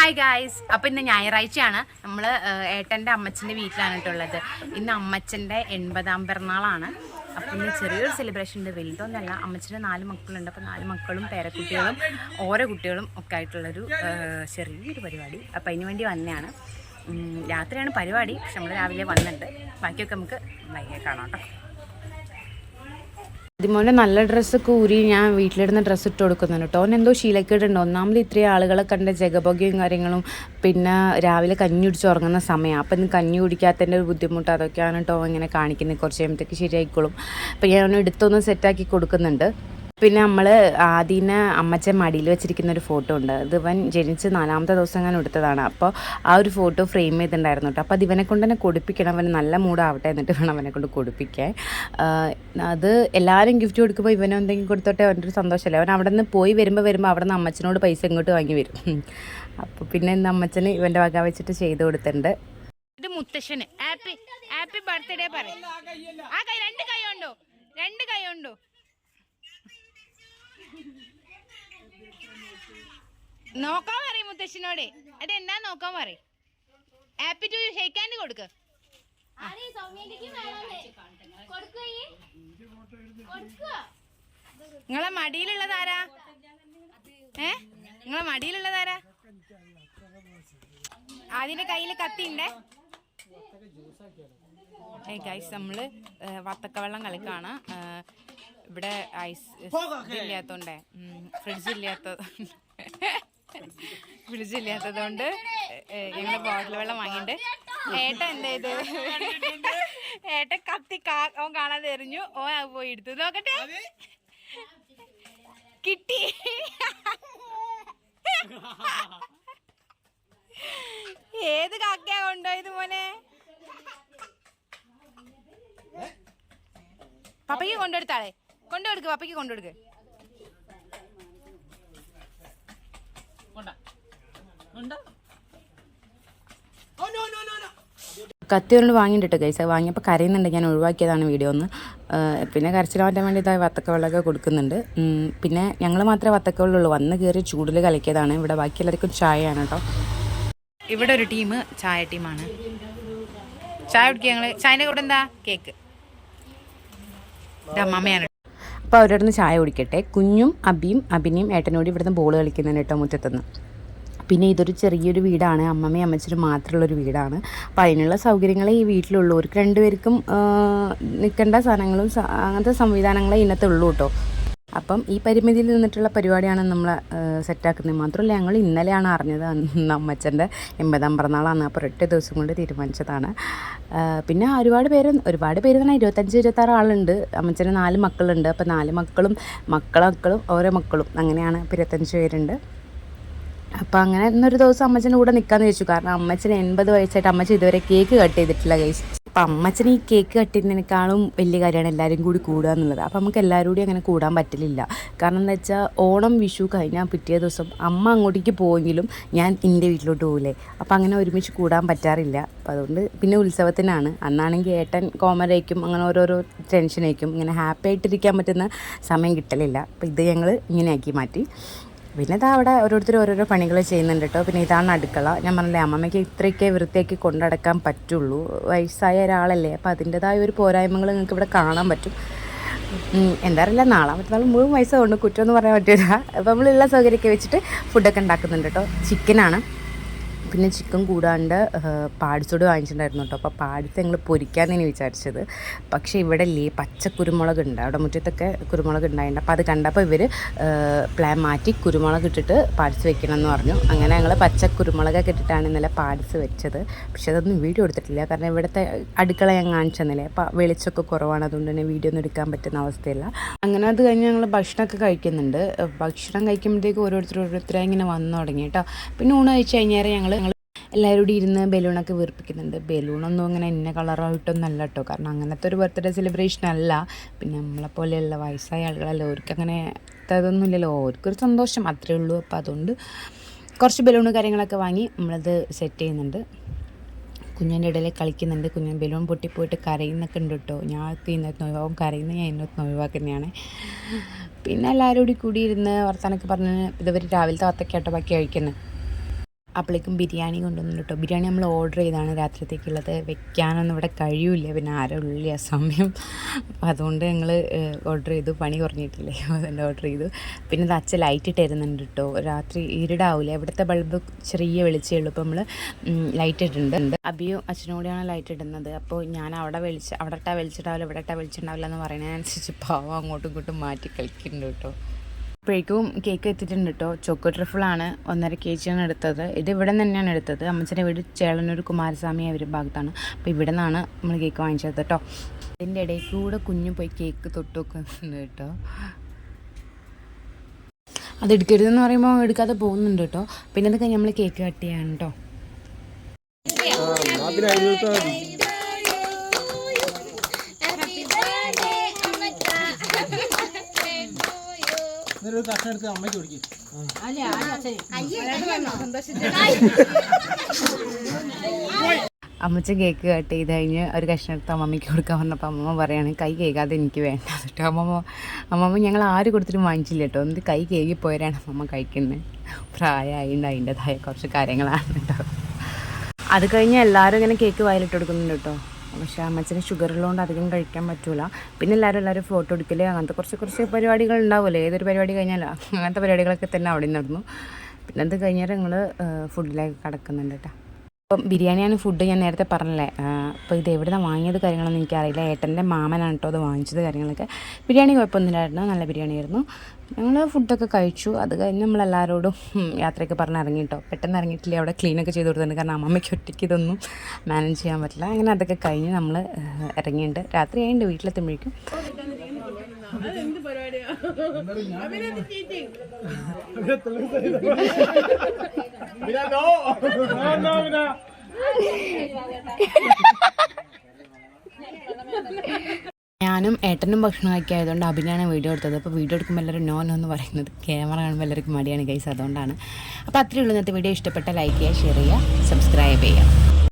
Hi guys അപ്പോൾ ഇന്ന് ഞായറാഴ്ചയാണ്. നമ്മൾ ഏട്ടന്റെ അമ്മച്ചന്റെ വീട്ടിലാണ് കേട്ടുള്ളത് ഇന്ന് അമ്മച്ചന്റെ എൺപതാം പിറന്നാളാണ്. അപ്പൊ ഇന്ന് ചെറിയൊരു സെലിബ്രേഷൻ ഉണ്ട്. വലുതൊന്നല്ല. അമ്മച്ചന്റെ നാല് മക്കളുണ്ട്. അപ്പോൾ നാല് മക്കളും പേരക്കുട്ടികളും ഓരോ കുട്ടികളും ഒക്കെ ആയിട്ടുള്ളൊരു ചെറിയൊരു പരിപാടി. അപ്പൊ അതിന് വേണ്ടി വന്നതാണ്. രാത്രിയാണ് പരിപാടി. പക്ഷെ നമ്മൾ രാവിലെ വന്നിട്ടുണ്ട് ബാക്കിയൊക്കെ നമുക്ക് വൈകി കാണാം കേട്ടോ ഇതിമോനെ നല്ല ഡ്രസ്സൊക്കെ ഊരി ഞാൻ വീട്ടിലിടുന്ന ഡ്രസ്സ് ഇട്ട് കൊടുക്കുന്നുണ്ട് കേട്ടോ അവൻ എന്തോ ശീലക്കേടുണ്ട്. ഒന്നാമത് ഇത്രയും ആളുകളെ കണ്ട ജഗഭോഗ്യവും കാര്യങ്ങളും പിന്നെ രാവിലെ കഞ്ഞി കുടിച്ച് ഉറങ്ങുന്ന സമയം. അപ്പം ഇന്ന് കഞ്ഞി കുടിക്കാത്തതിന്റെ ഒരു ബുദ്ധിമുട്ട് അതൊക്കെയാണ് കേട്ടോ ഇങ്ങനെ കാണിക്കുന്നത്. കുറച്ച് കഴിയുമ്പോഴത്തേക്ക് ശരിയായിക്കോളും. അപ്പം ഞാൻ എടുത്തൊന്ന് സെറ്റാക്കി കൊടുക്കുന്നുണ്ട്. പിന്നെ നമ്മൾ ആദീന അമ്മച്ചൻ മടിയിൽ വെച്ചിരിക്കുന്ന ഒരു ഫോട്ടോ ഉണ്ട്. അത് ഇവൻ ജനിച്ച് നാലാമത്തെ ദിവസം ഞാൻ എടുത്തതാണ്. അപ്പോൾ ആ ഒരു ഫോട്ടോ ഫ്രെയിം ചെയ്തിട്ടുണ്ടായിരുന്നു കേട്ടോ. അപ്പോൾ അത് ഇവനെ കൊണ്ട് തന്നെ കൊടുപ്പിക്കണം. അവന് നല്ല മൂഡാവട്ടെ എന്നിട്ട് വേണം അവനെ കൊണ്ട് കൊടുപ്പിക്കാൻ. അത് എല്ലാവരും ഗിഫ്റ്റ് കൊടുക്കുമ്പോൾ ഇവനെ എന്തെങ്കിലും കൊടുത്തോട്ടെ അവന്റെ ഒരു സന്തോഷമല്ലേ? അവൻ അവിടെ നിന്ന് പോയി വരുമ്പോൾ വരുമ്പോൾ അവിടെ നിന്ന് അമ്മച്ചനോട് പൈസ ഇങ്ങോട്ട് വാങ്ങി വരും. അപ്പോൾ പിന്നെ ഇന്ന് അമ്മച്ചന് ഇവന്റെ വക വെച്ചിട്ട് ചെയ്ത് കൊടുത്തിട്ടുണ്ട്. ഇത് മുത്തശ്ശന്. ഹാപ്പി ഹാപ്പി ബർത്ത്ഡേ പറ ആ കൈ രണ്ട് കൈ ഉണ്ടോ രണ്ട് കൈ ഉണ്ടോ നോക്കാൻ പറയും മുത്തശ്ശനോട്. അത് എന്നാ നോക്കാൻ പറയും? ഹാപ്പി ടു കൊടുക്ക്. വേണമെന്നേ? കൊടുക്കുക കൊടുക്കുക നിങ്ങളെ മടിയിലുള്ളതാരാ ഏ? നിങ്ങളെ മടിയിലുള്ളതാരാ അതിന്റെ കയ്യിൽ കത്തിണ്ടേ ഏ ഗൈസ് നമ്മൾ വത്തക്ക വെള്ളം കളിക്കാണ്. ഇവിടെ ഐസ് ഇല്ലാത്തോണ്ടേ ഫ്രിഡ്ജ് ഇല്ലാത്ത ഫ്രിഡ്ജ് കൊണ്ട് ഞങ്ങൾ ബോട്ടിൽ വെള്ളം വാങ്ങിണ്ട് ഏട്ട എന്താ ഇത് ഏട്ട കത്തി ഓൻ കാണാതെ എറിഞ്ഞു. ഓ പോയി എടുത്തു. നോക്കട്ടെ. കിട്ടി. ഏത് കാക്കയാ കൊണ്ടുപോയത് മോനെ? പപ്പയ്ക്ക് കൊണ്ടുകൊടുത്താളെ. കൊണ്ടുകൊടുക്ക് പപ്പയ്ക്ക് കൊണ്ടുകൊടുക്ക്. കത്തി കൊണ്ട് വാങ്ങിയിട്ടോ കൈസ വാങ്ങിയപ്പോൾ കരയുന്നുണ്ട്. ഞാൻ ഒഴിവാക്കിയതാണ് വീഡിയോ ഒന്ന്. പിന്നെ കരച്ചിൽ മാറ്റാൻ വേണ്ടി ഇതായി വത്തക്ക വെള്ളമൊക്കെ കൊടുക്കുന്നുണ്ട് പിന്നെ ഞങ്ങൾ മാത്രമേ വത്തക്ക വെള്ളമുള്ളൂ വന്ന് കയറി ചൂടിൽ കലക്കിയതാണ്. ഇവിടെ ബാക്കി എല്ലാവർക്കും ചായയാണ് കേട്ടോ. ഇവിടെ ഒരു ടീം ചായ ടീമാണ് ചായ കുടിക്കുക ഞങ്ങൾ ചായന്റെ കൂടെ എന്താ? കേക്ക്. അമ്മയാണ് അപ്പോൾ അവരുടെ ചായ കുടിക്കട്ടെ. കുഞ്ഞും അബിയും അബിനെയും ഏട്ടനോട് ഇവിടുന്ന് ബോൾ കളിക്കുന്നതിന് കേട്ടോ മുറ്റത്തുനിന്ന്. പിന്നെ ഇതൊരു ചെറിയൊരു വീടാണ്. അമ്മമ്മയും അമ്മച്ചനും മാത്രമുള്ളൊരു വീടാണ്. അപ്പോൾ അതിനുള്ള സൗകര്യങ്ങളെ ഈ വീട്ടിലുള്ളൂ. ഒരു രണ്ടുപേർക്കും നിൽക്കേണ്ട സാധനങ്ങളും അങ്ങനത്തെ സംവിധാനങ്ങളെ ഇന്നത്തെ ഉള്ളൂ കേട്ടോ. അപ്പം ഈ പരിമിതിയിൽ നിന്നിട്ടുള്ള പരിപാടിയാണ് നമ്മൾ സെറ്റാക്കുന്നത്. മാത്രമല്ല ഞങ്ങൾ ഇന്നലെയാണ് അറിഞ്ഞത് അന്ന് അമ്മച്ചന്റെ എൺപതാം പിറന്നാളാണ്. അപ്പോൾ ഒരൊറ്റ ദിവസം കൊണ്ട് തീരുമാനിച്ചതാണ്. പിന്നെ ഒരുപാട് പേര് ഒരുപാട് പേര് തന്നെ ഇരുപത്തഞ്ച് ഇരുപത്താറ് ആളുണ്ട്. അമ്മച്ചന് നാല് മക്കളുണ്ട്. അപ്പോൾ നാല് മക്കളും മക്കളക്കളും ഓരോ മക്കളും അങ്ങനെയാണ്. ഇപ്പോൾ ഇരുപത്തഞ്ച് പേരുണ്ട്. അപ്പോൾ അങ്ങനെ ഇന്നൊരു ദിവസം അമ്മച്ചന്റെ കൂടെ നിൽക്കാമെന്ന് ചോദിച്ചു കാരണം അമ്മച്ചന് എൺപത് വയസ്സായിട്ട് അമ്മച്ചൻ ഇതുവരെ കേക്ക് കട്ട് ചെയ്തിട്ടില്ല കൈസ് അപ്പം അമ്മച്ചന് ഈ കേക്ക് കട്ട് വലിയ കാര്യമാണ് എല്ലാവരും കൂടി കൂടുക എന്നുള്ളത്. അപ്പം നമുക്ക് എല്ലാവരും കൂടി അങ്ങനെ കൂടാൻ പറ്റില്ല കാരണം എന്താ വെച്ചാൽ ഓണം വിഷു കഴിഞ്ഞാൽ പിറ്റേ ദിവസം അമ്മ അങ്ങോട്ടേക്ക് പോയെങ്കിലും ഞാൻ എന്റെ വീട്ടിലോട്ട് പോകില്ലേ അപ്പം അങ്ങനെ ഒരുമിച്ച് കൂടാൻ പറ്റാറില്ല. അപ്പം അതുകൊണ്ട് പിന്നെ ഉത്സവത്തിനാണ്. അന്നാണെങ്കിൽ ഏട്ടൻ കോമരയ്ക്കും അങ്ങനെ ഓരോരോ ടെൻഷനേക്കും ഇങ്ങനെ ഹാപ്പി ആയിട്ടിരിക്കാൻ പറ്റുന്ന സമയം കിട്ടലില്ല. അപ്പം ഇത് ഞങ്ങൾ ഇങ്ങനെയാക്കി മാറ്റി. പിന്നെ ഇതാ അവിടെ ഓരോരുത്തർ ഓരോരോ പണികൾ ചെയ്യുന്നുണ്ട് കേട്ടോ പിന്നെ ഇതാണ് അടുക്കള. ഞാൻ പറഞ്ഞില്ലേ അമ്മമ്മയ്ക്ക് ഇത്രയൊക്കെ വൃത്തിയാക്കി കൊണ്ടടക്കാൻ പറ്റുള്ളൂ. വയസ്സായ ഒരാളല്ലേ അപ്പോൾ അതിന്റെതായ ഒരു പോരായ്മകൾ നിങ്ങൾക്ക് ഇവിടെ കാണാൻ പറ്റും. എന്താ അറിയില്ല നാളെ മറ്റന്നാൾ മുഴുവൻ വയസ്സുകൊണ്ട് കുറ്റമൊന്നും പറയാൻ പറ്റില്ല അപ്പോൾ നമ്മളുള്ള സൗകര്യമൊക്കെ വെച്ചിട്ട് ഫുഡൊക്കെ ഉണ്ടാക്കുന്നുണ്ട് കേട്ടോ ചിക്കനാണ് പിന്നെ ചിക്കൻ കൂടാണ്ട് പാടിച്ചോട് വാങ്ങിച്ചിട്ടുണ്ടായിരുന്നു കേട്ടോ അപ്പോൾ പാടിച്ച് ഞങ്ങൾ പൊരിക്കാമെന്നാണ് വിചാരിച്ചത്. പക്ഷേ ഇവിടെ ഇല്ലേ പച്ച കുരുമുളക് ഉണ്ട് അവിടെ മുറ്റത്തൊക്കെ കുരുമുളക് ഉണ്ടായിട്ടുണ്ട് അപ്പോൾ അത് കണ്ടപ്പോൾ ഇവർ പ്ലാൻ മാറ്റി കുരുമുളക് ഇട്ടിട്ട് പാടിച്ച് വെക്കണം എന്ന് പറഞ്ഞു. അങ്ങനെ ഞങ്ങൾ പച്ച കുരുമുളകൊക്കെ ഇട്ടിട്ടാണ് ഇന്നലെ പാടിച്ച് വെച്ചത്. പക്ഷേ അതൊന്നും വീഡിയോ എടുത്തിട്ടില്ല. കാരണം ഇവിടുത്തെ അടുക്കള ഞാൻ കാണിച്ചെന്നില്ലേ അപ്പോൾ വെളിച്ചമൊക്കെ കുറവാണ്. അതുകൊണ്ട് തന്നെ വീഡിയോ ഒന്നും എടുക്കാൻ പറ്റുന്ന അവസ്ഥയില്ല. അങ്ങനെ അത് കഴിഞ്ഞ് ഞങ്ങൾ ഭക്ഷണമൊക്കെ കഴിക്കുന്നുണ്ട്. ഭക്ഷണം കഴിക്കുമ്പോഴത്തേക്ക് ഓരോരുത്തർ ഓരോരുത്തരായി ഇങ്ങനെ വന്നു തുടങ്ങി കേട്ടോ പിന്നെ ഊണ് കഴിച്ച് കഴിഞ്ഞേരം ഞങ്ങൾ എല്ലാവരും കൂടി ഇരുന്ന് ബലൂണൊക്കെ വീർപ്പിക്കുന്നുണ്ട്. ബലൂണൊന്നും അങ്ങനെ ഇന്ന കളറായിട്ടൊന്നും അല്ല കേട്ടോ കാരണം അങ്ങനത്തെ ഒരു ബർത്ത്ഡേ സെലിബ്രേഷൻ അല്ല. പിന്നെ നമ്മളെപ്പോലെയുള്ള വയസ്സായ ആളുകളല്ല. അവർക്ക് അങ്ങനെ അതൊന്നും ഇല്ലല്ലോ. അവർക്കൊരു സന്തോഷം. അത്രേ ഉള്ളൂ. അപ്പോൾ അതുകൊണ്ട് കുറച്ച് ബലൂൺ കാര്യങ്ങളൊക്കെ വാങ്ങി നമ്മളത് സെറ്റ് ചെയ്യുന്നുണ്ട്. കുഞ്ഞിന്റെ ഇടയിൽ കളിക്കുന്നുണ്ട്. കുഞ്ഞൻ ബലൂൺ പൊട്ടിപ്പോയിട്ട് കരയുന്നൊക്കെ ഉണ്ട് കേട്ടോ ഞാൻ ഇന്നത്തെ ഒഴിവാകും കരയുന്ന ഞാൻ ഇന്നത്തെ ഒഴിവാക്കുന്നതാണ്. പിന്നെ എല്ലാവരും കൂടി കൂടി ഇരുന്ന് വർത്താനൊക്കെ പറഞ്ഞ് ഇതുവരെ രാവിലത്തെ വത്തക്കാട്ടോ ബാക്കി കഴിക്കുന്നത് അപ്പോഴേക്കും ബിരിയാണി കൊണ്ടുവന്നു കേട്ടോ. ബിരിയാണി നമ്മൾ ഓർഡർ ചെയ്താണ് രാത്രിത്തേക്കുള്ളത്. വെക്കാനൊന്നും ഇവിടെ കഴിയില്ല. പിന്നെ ആരുള്ള സമയം അപ്പോൾ അതുകൊണ്ട് ഞങ്ങൾ ഓർഡർ ചെയ്തു. പണി കുറഞ്ഞിട്ടില്ലേ? അതുകൊണ്ട് ഓർഡർ ചെയ്തു. പിന്നെ ഇത് അച്ഛൻ ലൈറ്റ് ഇട്ടിരുന്നുണ്ട് കേട്ടോ. രാത്രി ഇരുടാവില്ല ഇവിടുത്തെ ബൾബ് ചെറിയ വെളിച്ചേ ഉള്ളൂ. ഇപ്പോൾ നമ്മൾ ലൈറ്റ് ഇട്ടിട്ടുണ്ട്. അബിയും അച്ഛനോടെയാണ് ലൈറ്റ് ഇടുന്നത്. അപ്പോൾ ഞാൻ അവിടെ വെളിച്ച അവിടെ ഇട്ടാ വെളിച്ചിട്ടാവില്ല ഇവിടെ ഇട്ടാ വെളിച്ചിട്ടുണ്ടാവില്ല എന്ന് പറയുന്നതിനനുസരിച്ച് പാവം അങ്ങോട്ടും ഇങ്ങോട്ടും മാറ്റി കളിക്കുന്നുണ്ട് കേട്ടോ. അപ്പോഴേക്കും കേക്ക് എത്തിയിട്ടുണ്ട് കേട്ടോ ചോക്കോ ട്രിഫിളാണ് ഒന്നര കെ ജിയാണ് എടുത്തത്. ഇത് ഇവിടെ നിന്ന് തന്നെയാണ് എടുത്തത്. അമ്മച്ചന്റെ വീട് ചേളന്നൂർ കുമാരസ്വാമി അവർ ഭാഗത്താണ്. അപ്പോൾ ഇവിടെ നിന്നാണ് നമ്മൾ കേക്ക് വാങ്ങിച്ചത് കേട്ടോ ഇതിന്റെ ഇടയിൽ കൂടെ കുഞ്ഞു പോയി കേക്ക് തൊട്ട് വെക്കുന്നുണ്ട് കേട്ടോ അത് എടുക്കരുതെന്ന് പറയുമ്പോൾ എടുക്കാതെ പോകുന്നുണ്ട് കേട്ടോ പിന്നെ അതൊക്കെ നമ്മൾ കേക്ക് കട്ട് ചെയ്യാണ് കേട്ടോ ഒരു കഷ്ണം എടുത്ത് അമ്മയ്ക്ക് കൊടുക്കും. അമ്മച്ച കേക്ക് കട്ട് ചെയ്ത് കഴിഞ്ഞ് ഒരു കഷ്ണം എടുത്ത് അമ്മമ്മയ്ക്ക് കൊടുക്കാൻ പറഞ്ഞപ്പോൾ അമ്മമ്മ പറയാണ് കൈ കേൾക്കാതെ എനിക്ക് വേണ്ട. കേട്ടോ അമ്മമ്മ അമ്മമ്മ ഞങ്ങൾ ആര് കൊടുത്തിട്ടും വാങ്ങിച്ചില്ല കേട്ടോ. എന്ത് കൈ കേകി പോരാണ് അമ്മമ്മ കഴിക്കുന്നത് പ്രായമായിണ്ട് അതിന്റെതായ കുറച്ച് കാര്യങ്ങളാണ് കേട്ടോ. അത് കഴിഞ്ഞ് എല്ലാവരും ഇങ്ങനെ കേക്ക് വയലിട്ട് കൊടുക്കുന്നുണ്ട് കേട്ടോ. പക്ഷേ അമ്മച്ചന് ഷുഗർ ഉള്ളതുകൊണ്ട് അധികം കഴിക്കാൻ പറ്റൂല. പിന്നെ എല്ലാവരും എല്ലാവരും ഫോട്ടോ എടുക്കൽ അങ്ങനത്തെ കുറച്ച് കുറച്ച് പരിപാടികൾ ഉണ്ടാവുമല്ലോ ഏതൊരു പരിപാടി കഴിഞ്ഞാലോ അങ്ങനത്തെ പരിപാടികളൊക്കെ തന്നെ അവിടെ നടന്നു. പിന്നെ അത് കഴിഞ്ഞാൽ ഞങ്ങൾ ഫുഡിലേക്ക് കടക്കുന്നുണ്ട് കേട്ടോ അപ്പം ബിരിയാണിയാണ് ഫുഡ് ഞാൻ നേരത്തെ പറഞ്ഞല്ലേ. അപ്പോൾ ഇത് എവിടെ നിന്ന് വാങ്ങിയത് കാര്യങ്ങളൊന്നും എനിക്കറിയില്ല. ഏട്ടന്റെ മാമനാണ് കേട്ടോ അത് വാങ്ങിച്ചത് കാര്യങ്ങളൊക്കെ. ബിരിയാണി കുഴപ്പമൊന്നുമില്ലായിരുന്നു. നല്ല ബിരിയാണി ആയിരുന്നു ഞങ്ങൾ ഫുഡൊക്കെ കഴിച്ചു. അത് കഴിഞ്ഞ് നമ്മളെല്ലാവരോടും യാത്രയൊക്കെ പറഞ്ഞ് ഇറങ്ങി കേട്ടോ പെട്ടെന്ന് ഇറങ്ങിയിട്ടില്ല? അവിടെ ക്ലീനൊക്കെ ചെയ്ത് കൊടുത്തിട്ടുണ്ട് കാരണം അമ്മമ്മയ്ക്ക് ഒറ്റയ്ക്ക് ഇതൊന്നും മാനേജ് ചെയ്യാൻ പറ്റില്ല. അങ്ങനെ അതൊക്കെ കഴിഞ്ഞ് നമ്മൾ ഇറങ്ങിയിട്ടുണ്ട് രാത്രി കഴിഞ്ഞിട്ട് വീട്ടിലെത്തുമ്പോഴേക്കും. ഞാനും ഏട്ടനും ഭക്ഷണം കഴിക്കായതുകൊണ്ട് അഭിനയാണ് വീഡിയോ എടുത്തത്. അപ്പോൾ വീഡിയോ എടുക്കുമ്പോൾ എല്ലാവരും നോ നോ എന്ന് പറയുന്നത്. ക്യാമറ കാണുമ്പോൾ എല്ലാവർക്കും മടിയാണ് കൈസ് അതുകൊണ്ടാണ്. അപ്പോൾ അത്രയേ ഉള്ളൂ ഇന്നത്തെ വീഡിയോ. ഇഷ്ടപ്പെട്ട ലൈക്ക് ചെയ്യുക ഷെയർ ചെയ്യുക സബ്സ്ക്രൈബ് ചെയ്യുക.